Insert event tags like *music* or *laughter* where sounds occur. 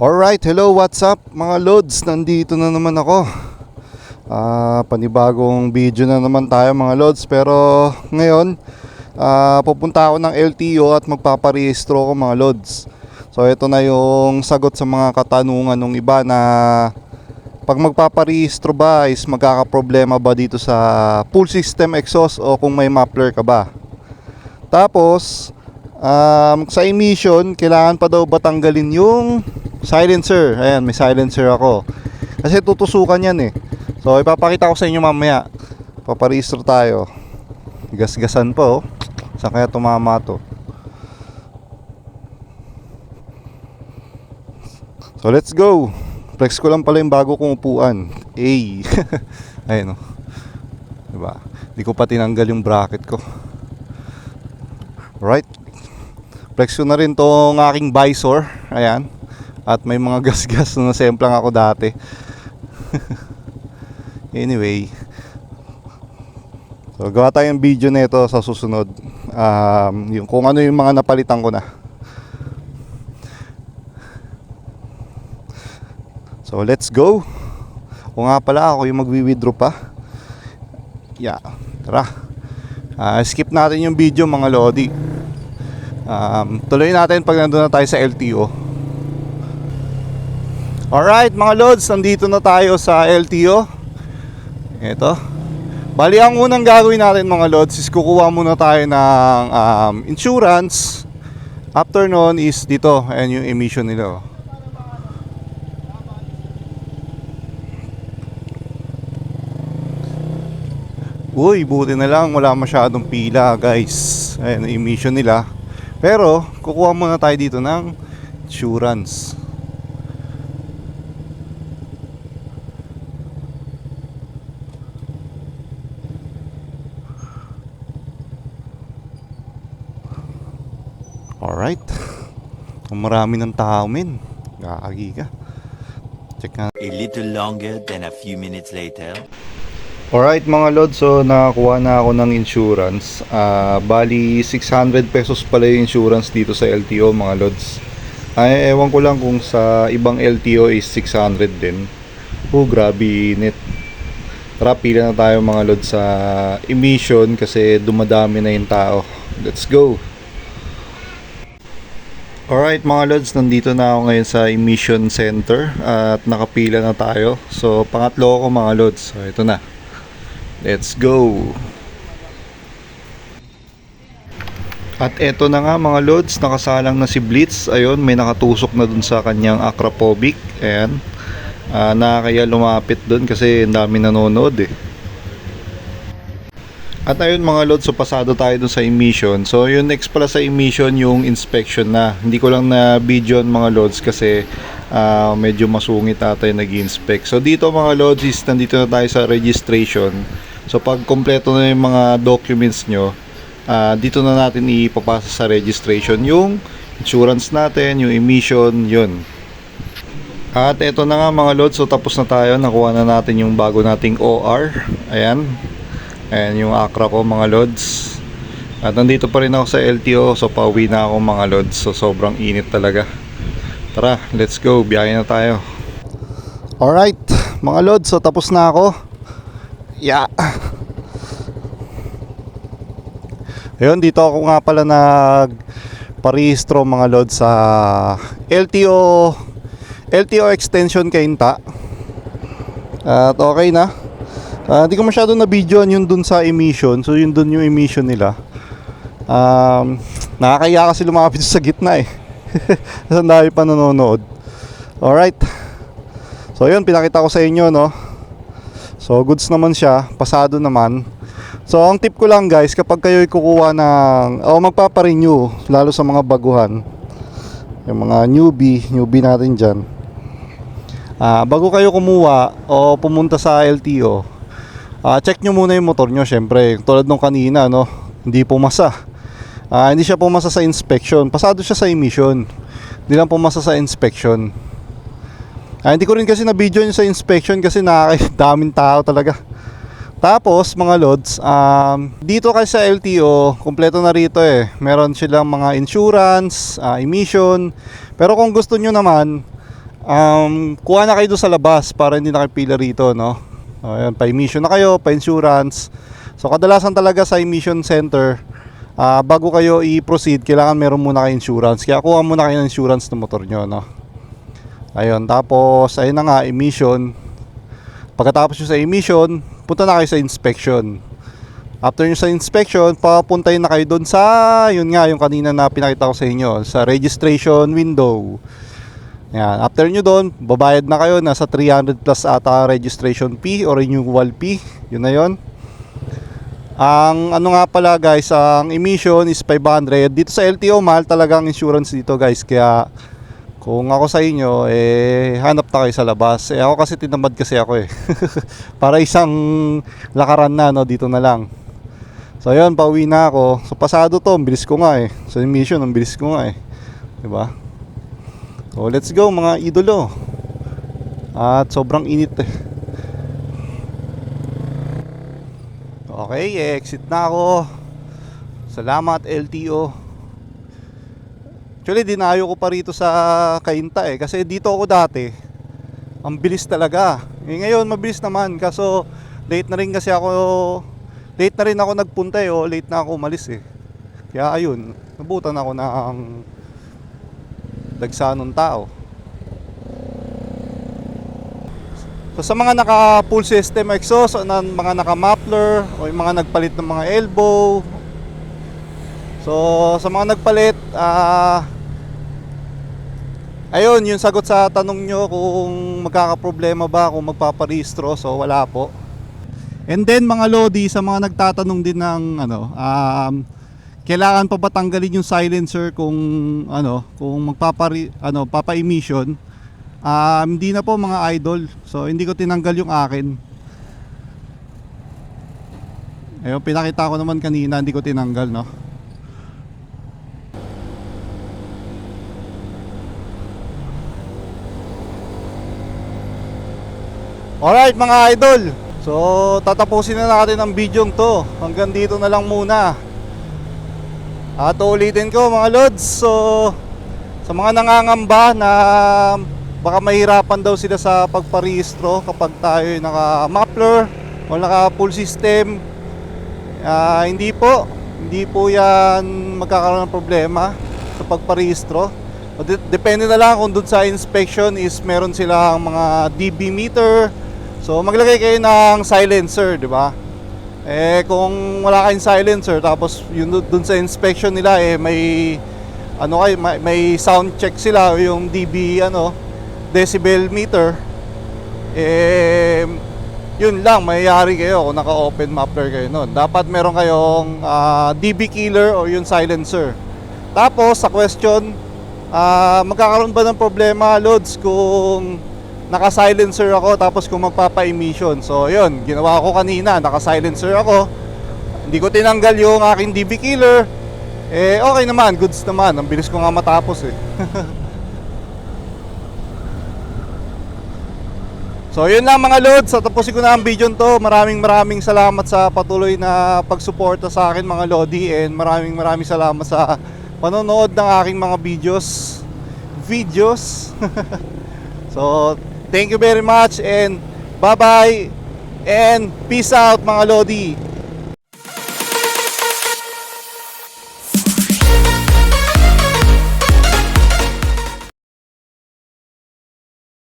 Alright, hello, what's up mga loads? Nandito na naman ako. Ah, panibagong video na naman tayo mga loads pero ngayon ah, pupunta ako ng LTO at magpaparehistro ko mga loads. So ito na yung sagot sa mga katanungan ng iba na pag magpaparehistro ba is magkakaproblema ba dito sa full system exhaust o kung may muffler ka ba. Tapos um, sa emission kailangan pa daw ba tanggalin yung silencer. Ayan, may silencer ako. Kasi tutusukan yan eh. So ipapakita ko sa inyo mamaya. Paparehistro tayo. Gasgasan po. Saan kaya tumama to? So let's go. Flex ko lang pala yung bago kong upuan. Ay. *laughs* Ayun oh. Diba? Hindi ko pa tinanggal yung bracket ko. Right. Flex ko na rin tong aking visor. Ayan. At may mga *laughs* gas-gas na nasemplang ako dati. *laughs* anyway. So gawa tayong video nito sa susunod. Um, yung kung ano yung mga napalitan ko na. So let's go. O nga pala ako yung magwi-withdraw pa. Yeah, tara. Ah, skip natin yung video mga lodi. Um, tuloy natin pag nandun na tayo sa LTO. Alright mga lods, nandito na tayo sa LTO. Ito. Bali ang unang gagawin natin mga lods is kukuha muna tayo ng um, insurance. After nun is dito, ayan yung emission nila. Oh. Uy, buti na lang wala masyadong pila guys. Ayan, emission nila. Pero, kukuha muna tayo dito ng insurance. Alright. Ang marami ng tao, men. Gagi ka. Check nga A little longer than a few minutes later. Alright mga lord, so nakakuha na ako ng insurance. Ah, bali 600 pesos pala yung insurance dito sa LTO mga lods. Ay ewan ko lang kung sa ibang LTO is 600 din. Oh, grabe init. Tara, pila na tayo mga lods sa emission kasi dumadami na yung tao. Let's go! Alright mga lods, nandito na ako ngayon sa emission center at nakapila na tayo. So pangatlo ako mga lods. So ito na. Let's go! At eto na nga mga loads, nakasalang na si Blitz. Ayun, may nakatusok na dun sa kanyang acropobic. Ayan. Ah, nakakaya lumapit dun kasi ang dami nanonood eh. At ayun mga loads, so pasado tayo dun sa emission. So yung next pala sa emission yung inspection na. Hindi ko lang na video mga loads kasi ah, medyo masungit ata yung nag inspect So dito mga loads is nandito na tayo sa registration. So pag kompleto na yung mga documents nyo, ah, dito na natin ipapasa sa registration yung insurance natin, yung emission, yun. At eto na nga mga lods, so tapos na tayo, nakuha na natin yung bago nating OR. Ayan. Ayan yung Acra ko mga lods. At nandito pa rin ako sa LTO, so pauwi na ako mga lods. So sobrang init talaga. Tara, let's go, biyahe na tayo. Alright, mga lods, so tapos na ako. Yeah. Ayun, dito ako nga pala nag parehistro mga lods sa LTO LTO extension Kainta. At okay na. Ah, Hindi ko masyado na videoan yun dun sa emission. So yun dun yung emission nila. Um, nakakaya kasi lumapit sa gitna eh. *laughs* Kasi dami pa nanonood. Alright. So yun, pinakita ko sa inyo no. So goods naman siya, pasado naman. So ang tip ko lang guys, kapag kayo kukuha ng o magpapa-renew lalo sa mga baguhan, yung mga newbie, newbie natin diyan. Ah, bago kayo kumuha o pumunta sa LTO, ah, check nyo muna yung motor nyo syempre. Tulad nung kanina no, hindi pumasa. Ah, hindi siya pumasa sa inspection. Pasado siya sa emission. Hindi lang pumasa sa inspection. Ah, hindi ko rin kasi na video yun sa inspection kasi nakakadaming tao talaga. Tapos mga lods, um, dito kasi sa LTO, kumpleto na rito eh. Meron silang mga insurance, ah, emission. Pero kung gusto nyo naman, um, kuha na kayo doon sa labas para hindi na kayo pila rito, no? O, Ayan, pa-emission na kayo, pa-insurance. So, kadalasan talaga sa emission center, ah, bago kayo i-proceed, kailangan meron muna kayo insurance. Kaya kuha muna kayo ng insurance ng motor nyo, no? Ayun, tapos, ayun na nga, emission. Pagkatapos nyo sa emission, punta na kayo sa inspection. After nyo sa inspection, papuntayin na kayo doon sa, yun nga, yung kanina na pinakita ko sa inyo, sa registration window. Yan. After nyo doon, babayad na kayo, nasa 300 plus ata registration fee or renewal fee. Yun na yun. Ang ano nga pala guys, ang emission is 500. Dito sa LTO, mahal talaga ang insurance dito guys. Kaya kung ako sa inyo, eh, hanap na kayo sa labas. Eh, ako kasi tinamad kasi ako eh. *laughs* Para isang lakaran na, no, dito na lang. So, yun, pauwi na ako. So, pasado to, ang bilis ko nga eh. Sa emission, ang bilis ko nga eh. 'Di ba? So, let's go mga idolo. At sobrang init eh. Okay, exit na ako. Salamat LTO. Actually, dinayo ko pa rito sa Kainta eh. Kasi dito ako dati. Ang bilis talaga. Eh, ngayon, mabilis naman. Kaso, late na rin kasi ako... Late na rin ako nagpunta eh. O, late na ako umalis eh. Kaya ayun, nabutan ako ng dagsa ng tao. So sa mga naka full system exhaust, o mga naka muffler o yung mga nagpalit ng mga elbow. So sa mga nagpalit, ah ayun, yung sagot sa tanong nyo kung magkakaproblema ba kung magpaparehistro. So wala po. And then mga lodi sa mga nagtatanong din ng ano, um, kailangan pa ba tanggalin yung silencer kung ano, kung magpapari ano, papa-emission? Um, hindi na po mga idol. So hindi ko tinanggal yung akin. Ayun, pinakita ko naman kanina, hindi ko tinanggal, no? Alright mga idol So tatapusin na natin ang video to Hanggang dito na lang muna At ulitin ko mga lods So Sa mga nangangamba na Baka mahirapan daw sila sa pagparehistro Kapag tayo naka muffler O naka full system ah, Hindi po. Hindi po yan magkakaroon ng problema Sa pagparehistro. Depende na lang kung doon sa inspection is meron silang mga dB meter. So maglagay kayo ng silencer, di ba? Eh kung wala kayong silencer tapos yun dun- sa inspection nila eh may ano kay may, may sound check sila yung dB ano decibel meter eh yun lang mayayari kayo kung naka-open muffler kayo noon. Dapat meron kayong ah, dB killer o yung silencer. Tapos sa question ah, magkakaroon ba ng problema loads kung naka-silencer ako tapos kung magpapa-emission. So, yun, ginawa ko kanina, naka-silencer ako. Hindi ko tinanggal yung aking DB killer. Eh, okay naman, goods naman. Ang bilis ko nga matapos eh. *laughs* so, yun lang mga loads. Sa tapusin ko na ang video to. Maraming maraming salamat sa patuloy na pagsuporta sa akin mga lodi and maraming maraming salamat sa panonood ng aking mga videos. Videos. *laughs* So, thank you very much and bye-bye and peace out mga Lodi.